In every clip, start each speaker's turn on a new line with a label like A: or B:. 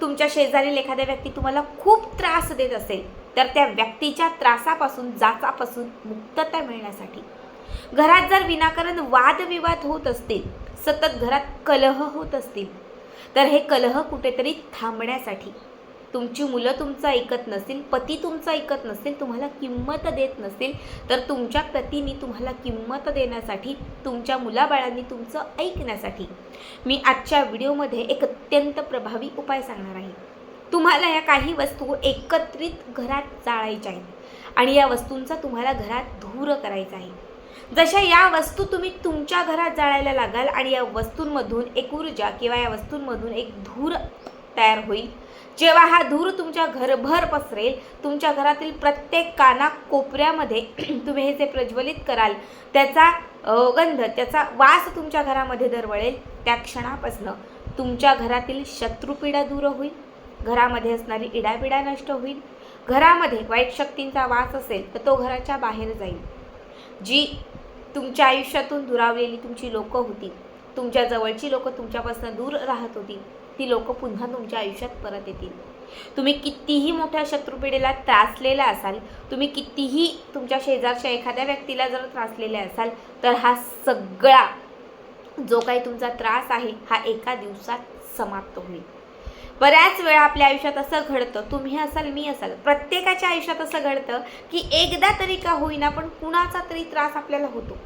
A: तुमच्या शेजारील एखाद्या व्यक्ती तुम्हाला खूप त्रास देत असेल तर त्या व्यक्तीच्या त्रासापासून जाचापासून मुक्तता मिळण्यासाठी. घरात जर विनाकारण वादविवाद होत असतील सतत घरात कलह होत असतील तर हे कलह कुठेतरी थांबण्यासाठी तुमची मुलं तुमचं ऐकत नसतील पती तुमचं ऐकत नसेल तुम्हाला किंमत देत नसेल तर तुमच्या पतीने तुम्हाला किंमत देण्यासाठी तुमच्या मुलाबाळांनी तुमचं ऐकण्यासाठी मी आजच्या व्हिडिओमध्ये एक अत्यंत प्रभावी उपाय सांगणार आहे. तुम्हाला या काही वस्तू एकत्रित घरात जाळायच्या आहेत आणि या वस्तूंचा तुम्हाला घरात धूर करायचा आहे. जशा या वस्तू तुम्ही तुमच्या घरात जाळायला लागाल आणि या वस्तूंमधून एक ऊर्जा किंवा या वस्तूंमधून एक धूर तयार होईल. जेव्हा हा धूर तुमच्या घरभर पसरेल तुमच्या घरातील प्रत्येक काना कोपऱ्यामध्ये तुम्ही हे जे प्रज्वलित कराल त्याचा गंध त्याचा वास तुमच्या घरामध्ये दरवळेल त्या क्षणापासनं तुमच्या घरातील शत्रुपीडा दूर होईल घरामध्ये असणारी इडापिडा नष्ट होईल. घरामध्ये वाईट शक्तींचा वास असेल तर तो घराच्या बाहेर जाईल. जी तुमच्या आयुष्यातून दुरावलेली तुमची लोकं होती तुमच्या जवळची लोकं तुमच्यापासून दूर राहत होती ती लोकं पुन्हा तुमच्या आयुष्यात परत येतील? तुम्ही कितीही मोठ्या शत्रुपिढीला त्रासलेला असाल तुम्ही कितीही तुमच्या शेजारच्या एखाद्या व्यक्तीला जर त्रासलेले असाल तर हा सगळा जो काही तुमचा त्रास आहे हा एका दिवसात समाप्त होईल. बऱ्याच वेळा आपल्या आयुष्यात असं घडतं तुम्ही असाल मी असाल प्रत्येकाच्या आयुष्यात असं घडतं की एकदा तरी का होईना पण कुणाचा तरी त्रास आपल्याला होतो.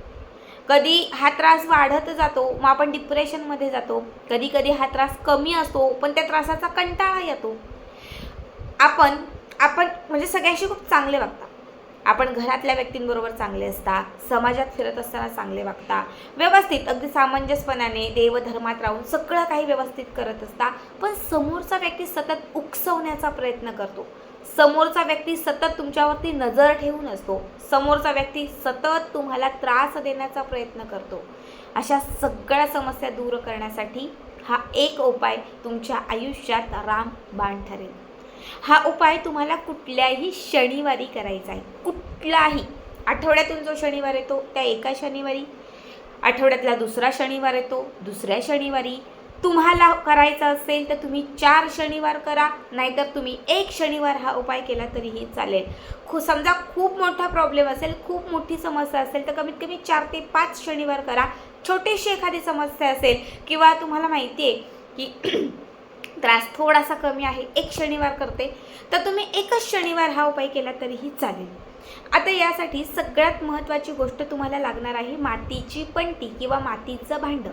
A: कधी हा त्रास वाढत जातो मग आपण डिप्रेशनमध्ये जातो. कधी कधी हा त्रास कमी असतो पण त्या त्रासाचा कंटाळा येतो. आपण आपण म्हणजे सगळ्यांशी खूप चांगले वागता. आपण घरातल्या व्यक्तींबरोबर चांगले असता समाजात फिरत असताना चांगले वागता. व्यवस्थित अगदी सामंजस्यपणाने देवधर्मात राहून सगळं काही व्यवस्थित करत असता पण समोरचा व्यक्ती सतत उकसवण्याचा प्रयत्न करतो. समोरचा व्यक्ती सतत तुमच्यावरती नजर ठेवून असतो. समोरचा व्यक्ती सतत तुम्हाला त्रास देण्याचा प्रयत्न करतो. अशा सगळ्या समस्या दूर करण्यासाठी हा एक उपाय तुमच्या आयुष्यात रामबाण ठरेल. हा उपाय तुम्हाला कुठल्याही शनिवारी करायचा आहे. कुठलाही. आठवड्यातून जो शनिवार येतो त्या एका शनिवारी. आठवड्यातला दुसरा शनिवार येतो दुसऱ्या शनिवारी. तुम्हाला करायचा असेल तर तुम्ही चार शनिवार करा नाहीतर तुम्ही एक शनिवार हा उपाय केला तरीही चालेल. खू समजा खूप मोठा प्रॉब्लेम असेल खूप मोठी समस्या असेल तर कमीत कमी चार ते पाच शनिवार करा. छोटीशी एखादी समस्या असेल किंवा तुम्हाला माहिती आहे की त्रास थोडासा कमी आहे एक शनिवार करते तर तुम्ही एकच शनिवार हा उपाय केला तरीही चालेल. आता यासाठी सगळ्यात महत्त्वाची गोष्ट तुम्हाला लागणार आहे मातीची पंटी किंवा मातीचं भांडं.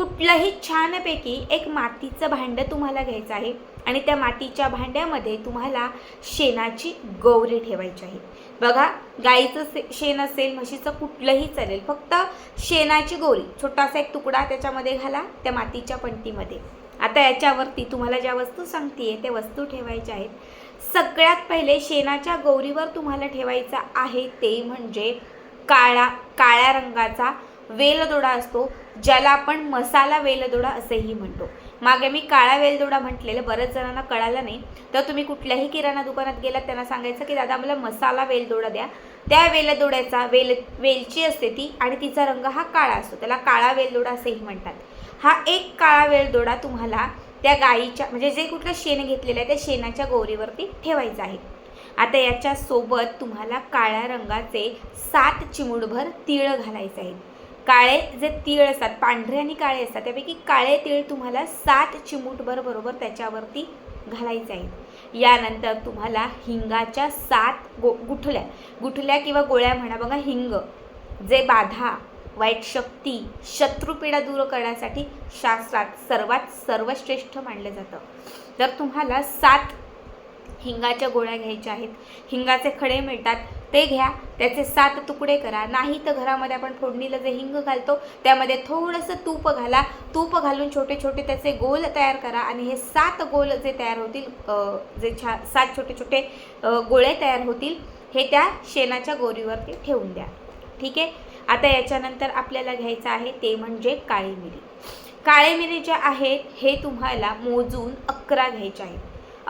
A: कुठलंही छानपैकी एक मातीचं भांडं तुम्हाला घ्यायचं आहे आणि त्या मातीच्या भांड्यामध्ये तुम्हाला शेणाची गौरी ठेवायची आहे. बघा गाईचं से शेण असेल म्हशीचं कुठलंही चालेल फक्त शेणाची गोरी छोटासा एक तुकडा त्याच्यामध्ये घाला त्या मातीच्या पंटीमध्ये आता याच्यावरती तुम्हाला ज्या वस्तू सांगते त्या वस्तू ठेवायच्या आहेत. सगळ्यात पहिले शेणाच्या गौरीवर तुम्हाला ठेवायचा आहे ते म्हणजे काळा काळ्या रंगाचा वेलदोडा असतो. ज्याला आपण मसाला वेलदोडा असेही म्हणतो. मागे मी काळा वेलदोडा म्हटलेलं बऱ्याच जणांना कळालं नाही. तर तुम्ही कुठल्याही किराणा दुकानात गेलात त्यांना सांगायचं की दादा मला मसाला वेलदोडा द्या. त्या वेलदोड्याचा वेल वेलची असते ती आणि तिचा रंग हा काळा असतो. त्याला काळा वेलदोडा असेही म्हणतात. हा एक काळा वेलदोडा तुम्हाला त्या गाईच्या म्हणजे जे कुठलं शेण घेतलेलं आहे त्या शेणाच्या गौरीवरती ठेवायचं आहे. आता याच्यासोबत तुम्हाला काळ्या रंगाचे सात चिमुडभर तीळ घालायचे आहेत काळे जे तीळ असतात पांढरे आणि काळे असतात त्यापैकी काळे तीळ तुम्हाला सात चिमूटभर बरोबर त्याच्यावरती घालायचे आहेत यानंतर तुम्हाला हिंगाच्या सात गो गुठल्या गुठल्या किंवा गोळ्या म्हणा बघा हिंग जे बाधा वाईट शक्ती शत्रुपीडा दूर करण्यासाठी शास्त्रात सर्वात सर्वश्रेष्ठ मानलं जातं. तर तुम्हाला सात हिंगाच्या गोळ्या घ्यायच्या आहेत. हिंगाचे खडे मिळतात ते घ्या त्याचे सात तुकडे करा. नाही तर घरामध्ये आपण फोडणीला जे हिंग घालतो त्यामध्ये थोडंसं तूप घाला. तूप घालून छोटे छोटे त्याचे गोल तयार करा आणि हे सात गोल जे तयार होतील जे छा सात छोटे छोटे गोळे तयार होतील हे त्या शेणाच्या गोरीवरती ठेवून द्या. ठीक आहे? आता याच्यानंतर आपल्याला घ्यायचं आहे ते म्हणजे काळी मिरी. काळे मिरी ज्या आहेत हे तुम्हाला मोजून अकरा घ्यायचे आहेत.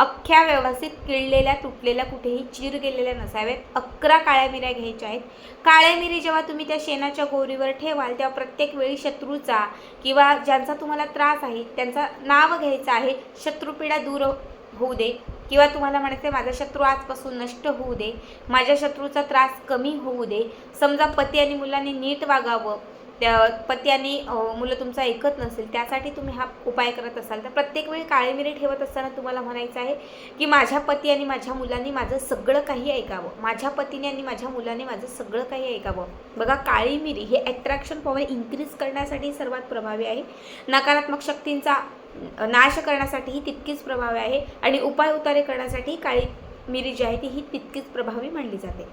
A: अख्ख्या व्यवस्थित किळलेल्या तुटलेल्या कुठेही चिर गेलेल्या नसाव्यात अकरा काळ्या मिऱ्या घ्यायच्या आहेत. काळ्या मिरी जेव्हा तुम्ही त्या शेणाच्या गोरीवर ठेवाल तेव्हा प्रत्येक वेळी शत्रूचा किंवा ज्यांचा तुम्हाला त्रास आहे त्यांचा नाव घ्यायचं आहे शत्रुपीडा दूर होऊ दे. किंवा तुम्हाला म्हणायचं आहे माझा शत्रू आजपासून नष्ट होऊ दे. माझ्या शत्रूचा त्रास कमी होऊ दे. समजा पती आणि मुलांनी नीट वागावं. त्या पती आणि मुलं तुमचं ऐकत नसेल त्यासाठी तुम्ही हा उपाय करत असाल. तर प्रत्येक वेळी काळे मिरी ठेवत असताना तुम्हाला म्हणायचं आहे की माझ्या पती आणि माझ्या मुलांनी माझं सगळं काही ऐकावं. माझ्या पतीने आणि माझ्या मुलाने माझं सगळं काही ऐकावं. बघा काळी मिरी हे ॲट्रॅक्शन पॉवर इन्क्रीज करण्यासाठी सर्वात प्रभावी आहे. नकारात्मक शक्तींचा नाश करण्यासाठीही तितकीच प्रभावी आहे. आणि उपाय उतारे करण्यासाठी काळी मिरी जी आहे ती ही तितकीच प्रभावी मानली जाते.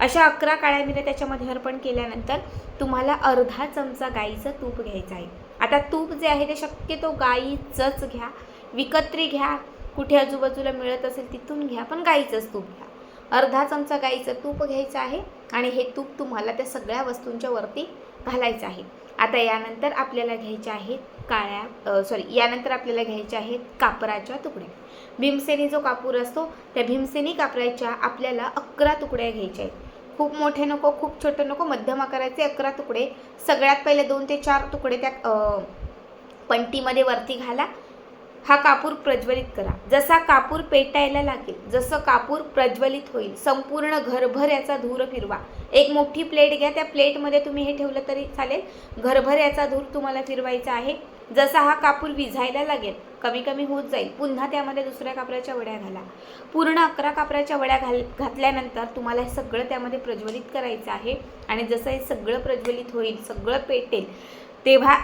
A: अशा अकरा काळ्या मिऱ्या त्याच्यामध्ये अर्पण केल्यानंतर तुम्हाला अर्धा चमचा गाईचं तूप घ्यायचं आहे. आता तूप जे आहे ते शक्यतो गाईचंच घ्या विकत्री घ्या कुठे आजूबाजूला मिळत असेल तिथून घ्या पण गाईचंच तूप घ्या. अर्धा चमचा गाईचं तूप घ्यायचं आहे आणि हे तूप तुम्हाला त्या सगळ्या वस्तूंच्या वरती घालायचं आहे. आता यानंतर आपल्याला घ्यायचे आहेत काळ्या सॉरी यानंतर आपल्याला घ्यायच्या आहेत कापराच्या तुकड्या भीमसेनी जो कापूर असतो त्या भीमसेनी कापराच्या आपल्याला अकरा तुकड्या घ्यायच्या आहेत. खूप मोठे नको खूप छोटे नको मध्यम आकाराचे अकरा तुकडे. सगळ्यात पहिले दोन ते चार तुकडे त्या पंटीमध्ये वरती घाला. हा कापूर प्रज्वलित करा. जसा कापूर पेटायला लागेल जसं कापूर प्रज्वलित होईल संपूर्ण घरभर याचा धूर फिरवा. एक मोठी प्लेट घ्या त्या प्लेटमध्ये तुम्ही हे ठेवलं तरी चालेल. घरभर याचा धूर तुम्हाला फिरवायचा आहे. जसा हा कापूर विझायला लागेल कमी कमी होत जाईल. पुन्हा त्यामध्ये दुसऱ्या कापराच्या वड्या घाला. पूर्ण अकरा कापराच्या वड्या घाल घातल्यानंतर तुम्हाला हे सगळं त्यामध्ये प्रज्वलित करायचं आहे. आणि जसं हे सगळं प्रज्वलित होईल सगळं पेटेल तेव्हा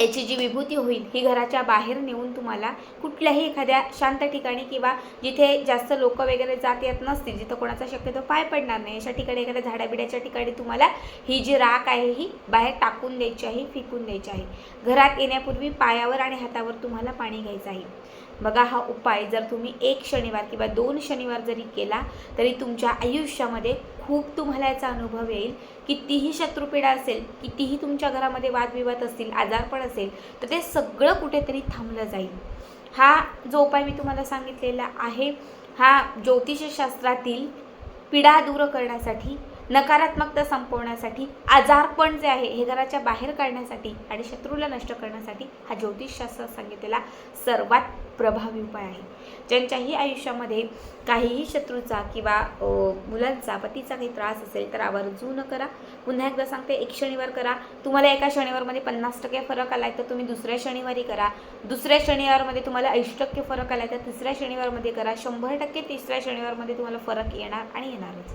A: याची जी विभूती होईल ही घराच्या बाहेर नेऊन तुम्हाला कुठल्याही एखाद्या शांत ठिकाणी किंवा जिथे जास्त लोक वगैरे जात येत नसतील जिथं कोणाचा शक्यतो पाय पडणार नाही अशा ठिकाणी एखाद्या झाडाबिड्याच्या ठिकाणी तुम्हाला ही जी राख आहे ही बाहेर टाकून द्यायची आहे फेकून द्यायची आहे. घरात येण्यापूर्वी पायावर आणि हातावर तुम्हाला पाणी घ्यायचं आहे. बघा हा उपाय जर तुम्ही एक शनिवार किंवा दोन शनिवार जरी केला तरी तुमच्या आयुष्यामध्ये खूप तुम्हाला याचा अनुभव येईल. कितीही शत्रुपीडा असेल कितीही तुमच्या घरामध्ये वादविवाद असतील आजारपण असेल तर ते सगळं कुठेतरी थांबलं जाईल. हा जो उपाय मी तुम्हाला सांगितलेला आहे हा ज्योतिषशास्त्रातील पिढा दूर करण्यासाठी नकारात्मकता संपवण्यासाठी आजारपण जे आहे हे घराच्या बाहेर काढण्यासाठी आणि शत्रूला नष्ट करण्यासाठी हा ज्योतिषशास्त्र सांगितलेला सर्वात प्रभावी उपाय आहे. ज्यांच्याही आयुष्यामध्ये काहीही शत्रूचा किंवा मुलांचा पतीचा काही त्रास असेल तर आवर्जून करा. पुन्हा एकदा सांगते एक शनिवार करा. तुम्हाला एका शनिवारमध्ये पन्नास टक्के फरक आलाय तर तुम्ही दुसऱ्या शनिवारी करा. दुसऱ्या शनिवारमध्ये तुम्हाला ऐंशी टक्के फरक आलाय तर तिसऱ्या शनिवारमध्ये करा. शंभर टक्के तिसऱ्या शनिवारमध्ये तुम्हाला फरक येणार आणि येणारच.